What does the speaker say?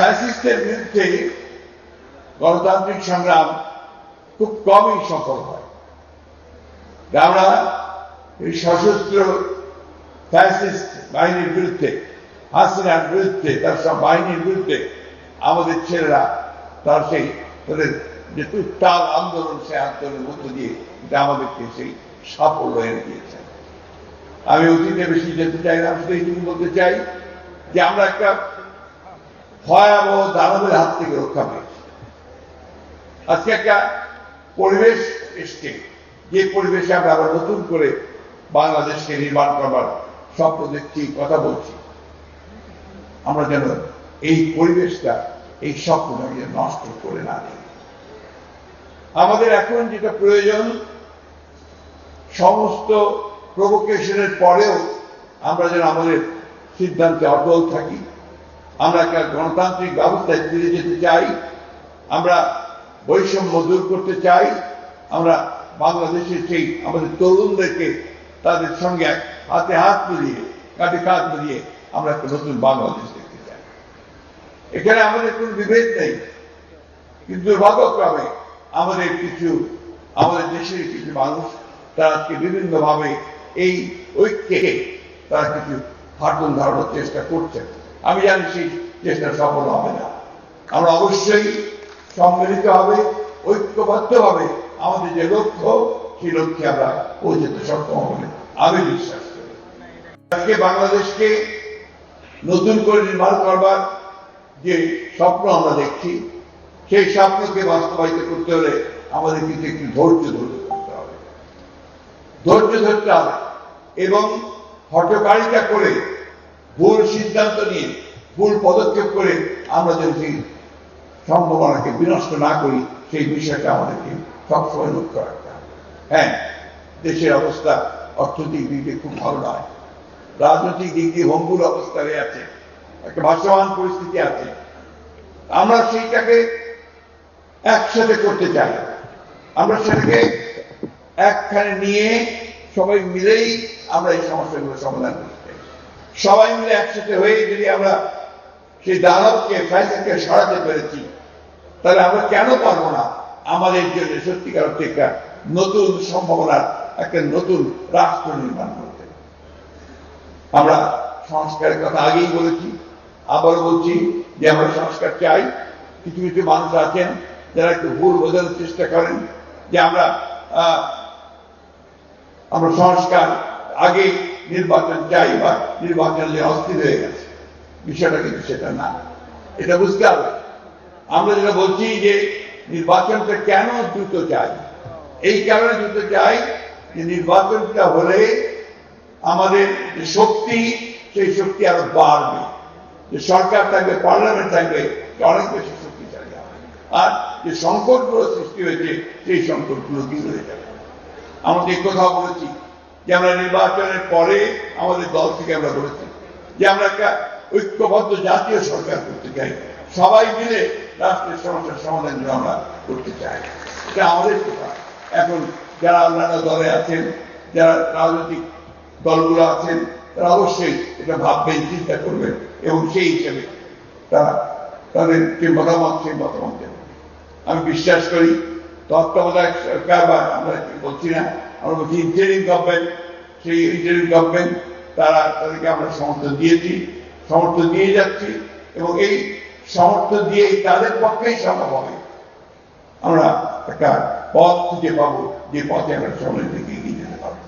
ফ্যাসিস্টের বিরুদ্ধে গণতান্ত্রিক সংগ্রাম খুব কমই সফল হয়। আমরা এই সশস্ত্র ফ্যাসিস্ট বাহিনীর বিরুদ্ধে, হাসিনার বিরুদ্ধে, তার সব বাহিনীর বিরুদ্ধে আমাদের ছেলেরা তার সেই তাদের যে উত্তাল আন্দোলন, সেই আন্দোলনের মধ্য দিয়ে এটা আমাদেরকে সেই সাফল্য এনে দিয়েছে। আমি অতীতে বেশি যেতে চাই না শুধু এইটুকু বলতে চাই যে আমরা একটা ভয়াবহ দানবের হাত থেকে রক্ষা আজকে একটা পরিবেশ এসছে যে পরিবেশে আমরা আবার নতুন করে বাংলাদেশকে নির্মাণ করবার স্বপ্ন দেখছি, কথা বলছি। আমরা যেন এই পরিবেশটা, এই স্বপ্নটাকে নষ্ট করে না দিই। আমাদের এখন যেটা প্রয়োজন, সমস্ত প্রভোকেশনের পরেও আমরা যেন আমাদের সিদ্ধান্তে অটল থাকি। আমরা একটা গণতান্ত্রিক ব্যবস্থায় ফিরে যেতে চাই, আমরা বৈষম্য দূর করতে চাই, আমরা বাংলাদেশের সেই আমাদের তরুণদেরকে তাদের সঙ্গে হাতে হাত মিলিয়ে, কাঁধে কাঁধ মিলিয়ে আমরা একটা নতুন বাংলাদেশ দেখতে চাই। এখানে আমাদের কোনো বিভেদ নেই, কিন্তু দুর্ভাগ্যক্রমে আমাদের কিছু, আমাদের দেশের কিছু মানুষ, তারা আজকে বিভিন্নভাবে এই ঐক্যে তারা কিছু ফাটল ধরানোর চেষ্টা করছেন। আমি জানি সেই চেষ্টা সফল হবে না। আমরা অবশ্যই সম্মিলিত হবে ঐক্যবদ্ধ হবে আমাদের যে লক্ষ্য, সেই লক্ষ্যে আমরা পৌঁছতে সক্ষম হবে। আমি বিশ্বাস করি। আজকে বাংলাদেশকে নতুন করে নির্মাণ করবার যে স্বপ্ন আমরা দেখছি, সেই স্বপ্নকে বাস্তবায়িত করতে হলে আমাদের কিন্তু একটু ধৈর্য ধরে করতে হবে। ধৈর্য ধরতে হবে এবং হটকারিতা করে ভুল সিদ্ধান্ত নিয়ে, ভুল পদক্ষেপ করে আমরা যদি সম্ভাবনাকে বিনষ্ট না করি, সেই বিষয়টা আমাদেরকে সবসময় লক্ষ্য রাখতে হবে। হ্যাঁ দেশের অবস্থা অর্থনৈতিক দিক দিয়ে খুব ভালো নয়। রাজনৈতিক দিক দিয়ে ভঙ্গুর অবস্থা হয়ে আছে, একটা ভাসমান পরিস্থিতি আছে। আমরা সেইটাকে একসাথে করতে চাই। আমরা সেটাকে একখানে নিয়ে সবাই মিলেই আমরা এই সমস্যাগুলো সমাধান চাই সবাই মিলে একসাথে হয়ে যদি আমরা সেই দানবকে ফ্যাসিকে সরাতে পেরেছি, তাহলে আমরা কেন পারব না? আমাদের জন্য সত্যিকার অর্থে একটা নতুন সম্ভাবনার, একটা নতুন রাষ্ট্র নির্মাণ করতে। আমরা সংস্কারের কথা আগেই বলেছি, আবার বলছি যে আমরা সংস্কার চাই। কিছু কিছু মানুষ আছেন, যারা একটু ভুল বোঝানোর চেষ্টা করেন, যে আমরা আমরা সংস্কার আগে নির্বাচন চাই বা নির্বাচন যে অস্থির হয়ে গেছে। বিষয়টা কিন্তু সেটা না। এটা বুঝতে হবে। আমরা যেটা বলছি যে নির্বাচনটা কেন দ্রুত চাই? এই কারণে দ্রুত চাই যে নির্বাচনটা হলে আমাদের যে শক্তি, সেই শক্তি আরও বাড়বে। যে সরকার থাকবে, পার্লামেন্ট থাকবে অনেক বেশি শক্তিশালী হবে আর যে সংকটগুলো সৃষ্টি হয়েছে, সেই সংকটগুলো দূর হয়ে যাবে। আমরা যে কোথাও বলেছি। যে আমরা নির্বাচনের পরে আমাদের দল থেকে আমরা বলেছি যে আমরা একটা ঐক্যবদ্ধ জাতীয় সরকার করতে চাই। সবাই মিলে রাষ্ট্রের সমস্যার সমাধান যেন আমরা করতে চাই। এটা আমাদের কথা। এখন যারা অন্যান্য দলে আছেন, যারা রাজনৈতিক দলগুলো আছেন, তারা অবশ্যই এটা ভাববেন, চিন্তা করবেন এবং সেই হিসেবে তারা তাদের যে মতামত, সেই মতামত দেবেন। আমি বিশ্বাস করি, তত্ত্বাবধায়ক সরকার বা আমরা বলছি না আমরা বলছি ইন্টারিম গভর্নমেন্ট সেই ইন্টারিম গভর্নমেন্ট তারা তাদেরকে আমরা সমর্থন দিয়েছি, সমর্থন দিয়ে যাচ্ছি এবং এই সমর্থন দিয়ে তাদের পক্ষেই সম্ভব হবে। আমরা একটা পথ খুঁজে পাবো, যে পথে আমরা সময় থেকে এগিয়ে যেতে পারব।